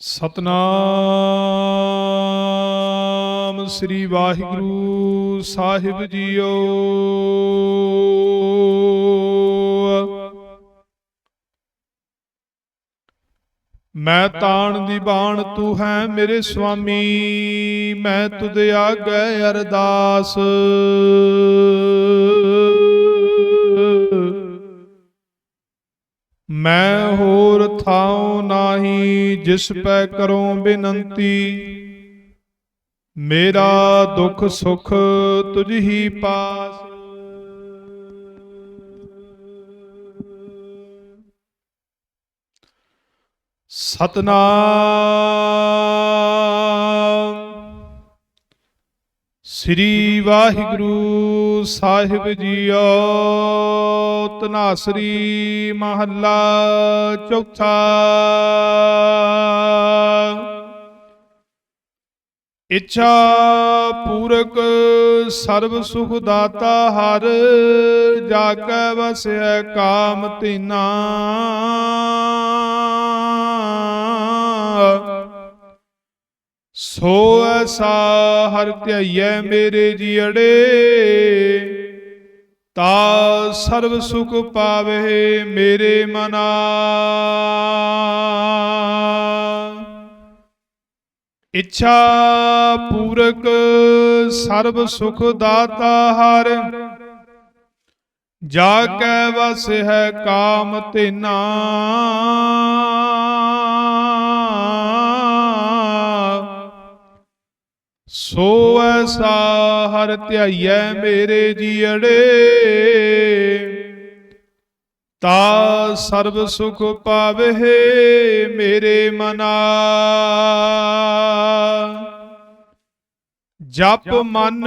ਸਤਨਾਮ ਸ੍ਰੀ ਵਾਹਿਗੁਰੂ ਸਾਹਿਬ ਜੀਓ। ਮੈਂ ਤਾਣ ਦੀ ਬਾਣ ਤੂੰ ਹੈ ਮੇਰੇ ਸੁਆਮੀ ਮੈਂ ਤੁਧ ਆਗੇ ਅਰਦਾਸ। ਮੈਂ ਹੋਰ ਥਾਉ ਨਾਹੀ ਜਿਸ ਪੈ ਕਰੋ ਬੇਨੰਤੀ। ਮੇਰਾ ਦੁੱਖ ਸੁਖ ਤੁਝ ਹੀ ਪਾਸ। ਸਤਨਾਮ। ਸ੍ਰੀ ਵਾਹਿਗੁਰੂ ਸਾਹਿਬ ਜੀਓ ਤਨਾਸਰੀ ਮਹੱਲਾ ਚੌਥਾ। ਇੱਛਾ ਪੂਰਕ ਸਰਬ ਸੁਖ ਦਾਤਾ ਹਰ ਜਾ ਕੈ ਵਸਿਆ ਕਾਮ ਤੀਨਾ ਸੋ ਐਸਾ ਹਰ ਧਿਆਈਐ ਮੇਰੇ ਜੀੜੇ ਤਾ ਸਰਬ ਸੁਖ ਪਾਵੇ ਮੇਰੇ ਮਨਾ। ਇੱਛਾ ਪੂਰਕ ਸਰਬ ਸੁਖ ਦਾਤਾ ਹਰ, ਜਾ ਕੈ ਵਸ ਹੈ ਕਾਮ ਤੇਨਾ ਸੋ ਐਸਾ ਹਰ ਧਿਆਈਐ ਮੇਰੇ ਜੀੜੇ ਤਾ ਸਰਬ ਸੁਖ ਪਾਵੇ ਮੇਰੇ ਮਨਾ। ਜਪ ਮਨ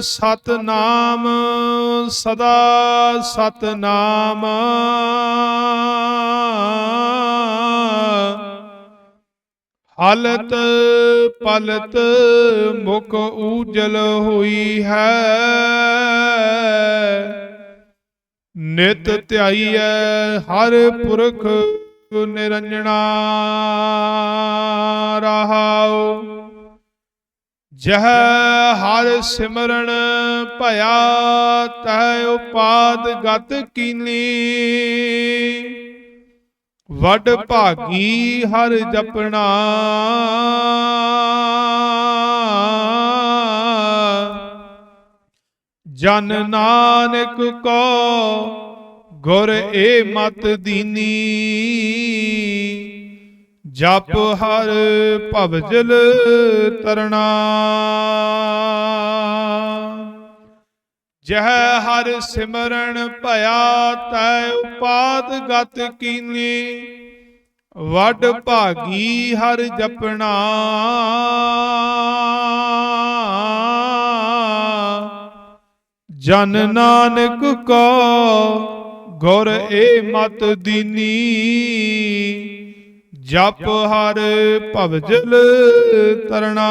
ਸਤ ਨਾਮ ਸਦਾ ਸਤ ਨਾਮ ਹਲਤ ਪਲਤ ਮੁਖ ਉਜਲ ਹੋਈ ਹੈ। ਨਿਤ ਧਿਆਈਐ ਹਰ ਪੁਰਖ ਨਿਰੰਜਣਾ ਰਹਾਉ। ਜਹ ਹਰ ਸਿਮਰਨ ਭਇਆ ਤੈ ਉਪਾਦ ਗਤ ਕੀਨੀ। ਵੱਡ ਭਾਗੀ ਹਰ ਜਪਣਾ। ਜਨ ਨਾਨਕ ਕੋ ਗੁਰ ਏ ਮਤ ਦੀਨੀ। ਜਪ ਹਰ ਭਵਜਲ ਤਰਣਾ। ਜਹ ਹਰ ਸਿਮਰਨ ਭਇਆ ਤੈ ਉਪਾਦ ਗਤ ਕੀਨੀ, ਵੱਡ ਭਾਗੀ ਹਰ ਜਪਣਾ। ਜਨ ਨਾਨਕ ਕੋ ਗੁਰ ਏ ਮਤ ਦੀਨੀ, ਜਪ ਹਰ ਭਵਜਲ ਤਰਣਾ।